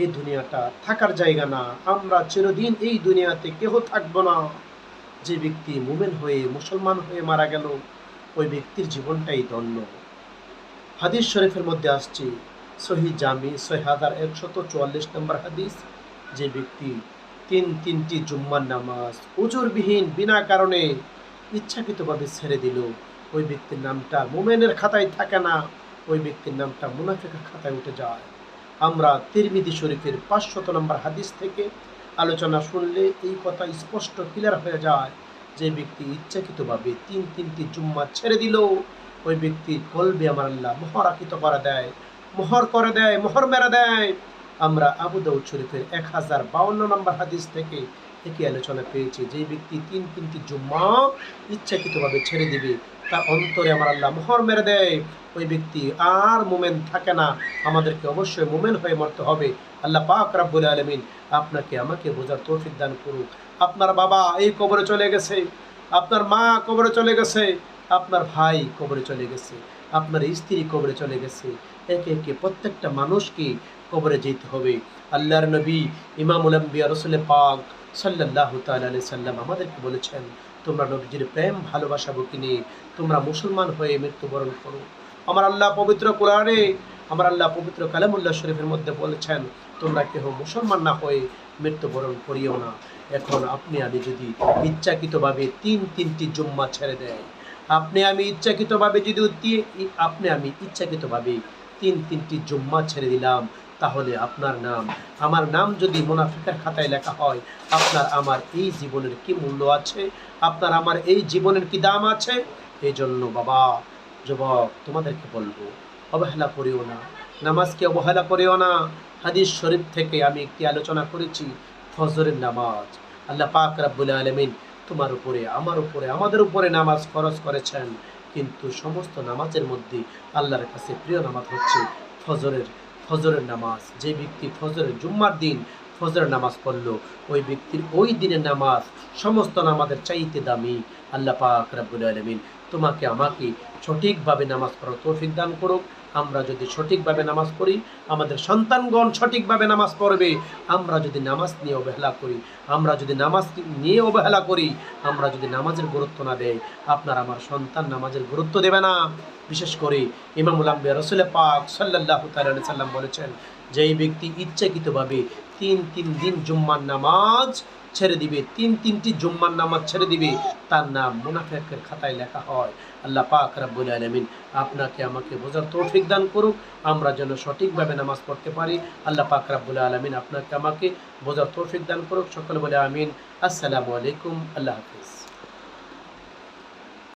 এই দুনিয়াটা থাকার জায়গা না। আমরা চিরদিন এই দুনিয়াতে কেহ থাকব না। যে ব্যক্তি মুমেন হয়ে, মুসলমান হয়ে মারা গেল, ওই ব্যক্তির জীবনটাই দণ্ড হাদিস শরীফের মধ্যে আসছে, সহি জামি ছয় হাজার একশত চুয়াল্লিশ নম্বর হাদিস, যে ব্যক্তি তিন তিনটি জুম্মার নামাজ উজুরবিহীন বিনা কারণে ইচ্ছাকৃতভাবে ছেড়ে দিল। ওই ব্যক্তির নামটা মোমেনের খাতায় থাকে না, ওই ব্যক্তির নামটা মুনাফিকের খাতায় উঠে যায়। আমরা তিরমিদি শরীফের পাঁচশত নম্বর হাদিস থেকে আলোচনা শুনলে এই কথা স্পষ্ট ক্লিয়ার হয়ে যায়। যে ব্যক্তি ইচ্ছাকৃতভাবে তিন তিনটি জুম্মা ছেড়ে দিল, ওই ব্যক্তির কলবে আমার আল্লাহ মোহরাকিত করে দেয়, মোহর করে দেয়, মোহর মেরে দেয়। আমরা আবু দাউদ শরীফের এক হাজার বাউন্ন নম্বর হাদিস থেকে একই আলোচনা পেয়েছি। যে ব্যক্তি তিন তিনটি জুম্মা ইচ্ছাকৃতভাবে ছেড়ে দিবে তার অন্তরে আমার আল্লাহ মোহর মেরে দেয়। ওই ব্যক্তি আর মোমেন থাকে না। আমাদেরকে অবশ্যই মোমেন হয়ে মরতে হবে। আল্লাহ পাক রাব্বুল আলমিন আপনাকে আমাকে বোঝার তৌফিক দান করুক। আপনার বাবা এই কবরে চলে গেছে। আপনার মা কবরে চলে গেছে। আপনার ভাই কবরে চলে গেছে, আপনার স্ত্রী কবরে চলে গেছে, একে একে প্রত্যেকটা মানুষকে কবরে যেতে হবে। আল্লাহর নবী, ইমামুল আম্বিয়া, রসুল পাক সাল্লাহ তালি সাল্লাম আমাদেরকে বলেছেন, তোমরা নবীজির প্রেম, ভালোবাসা বুকে নিয়ে তোমরা মুসলমান হয়ে মৃত্যুবরণ করো। আমার আল্লাহ পবিত্র কোরআনে, আমার আল্লাহ পবিত্র কালামুল্লাহ শরীফের মধ্যে বলেছেন, তোমরা কেহ মুসলমান না হয়ে মৃত্যুবরণ করিও না। এখন আপনি, আমি যদি ইচ্ছাকৃতভাবে তিন তিনটি জুম্মা ছেড়ে দেয় আপনি আমি ইচ্ছাকৃতভাবে যদি আপনি আমি ইচ্ছাকৃতভাবে তিন তিনটি জুম্মা ছেড়ে দিলাম, তাহলে আপনার নাম, আমার নাম যদি মুনাফিকের খাতায় লেখা হয়, আপনার আমার এই জীবনের কি মূল্য আছে? আপনার আমার এই জীবনের কি দাম আছে? এই জন্য বাবা, যুবক, তোমাদেরকে বলব, অবহেলা করিও না, নামাজকে অবহেলা করিও না। হাদিস শরীফ থেকে আমি একটি আলোচনা করেছি, ফজরের নামাজ। আল্লাহ পাক রাব্বুল আলমিন তোমার উপরে, আমার উপরে, আমাদের উপরে নামাজ খরচ করেছেন। কিন্তু সমস্ত নামাজের মধ্যে আল্লাহর কাছে প্রিয় নামাজ হচ্ছে ফজরের ফজরের নামাজ। যে ব্যক্তি ফজরের জুম্মার দিন ফজরের নামাজ পড়ল, ওই ব্যক্তির ওই দিনের নামাজ সমস্ত নামাজের চাইতে দামি। আল্লাহ পাক রাব্বুল আলমিন তোমাকে আমাকে সঠিকভাবে নামাজ পড়ার তৌফিক দান করুক। আমরা যদি সঠিকভাবে নামাজ পড়ি, আমাদের সন্তানগণ সঠিকভাবে নামাজ পড়বে। আমরা যদি নামাজ নিয়ে অবহেলা করি, আমরা যদি নামাজ নিয়ে অবহেলা করি, আমরা যদি নামাজের গুরুত্ব না দেয় আপনার আমার সন্তান নামাজের গুরুত্ব দেবে না। বিশেষ করে ইমামুল আম্বিয়া রসুল পাক সাল্লাহ তাল্লাম বলেছেন যে ব্যক্তি ইচ্ছাকৃতভাবে তিন তিন দিন জুম্মার নামাজ ছেড়ে দিবে, তিন তিনটি জুম্মার নামাজ ছেড়ে দিবে, তার নাম মুনাফেকের খাতায় লেখা হয়। আল্লাহ পাক রাব্বুল আলমিন আপনাকে আমাকে বোঝার তৌফিক দান করুক, আমরা যেন সঠিকভাবে নামাজ পড়তে পারি। আল্লাহ পাক রাব্বুল আলমিন আপনাকে আমাকে বোঝার তৌফিক দান করুক। সকলে বলে আমিন। আসসালামু আলাইকুম। আল্লাহ হাফিজ।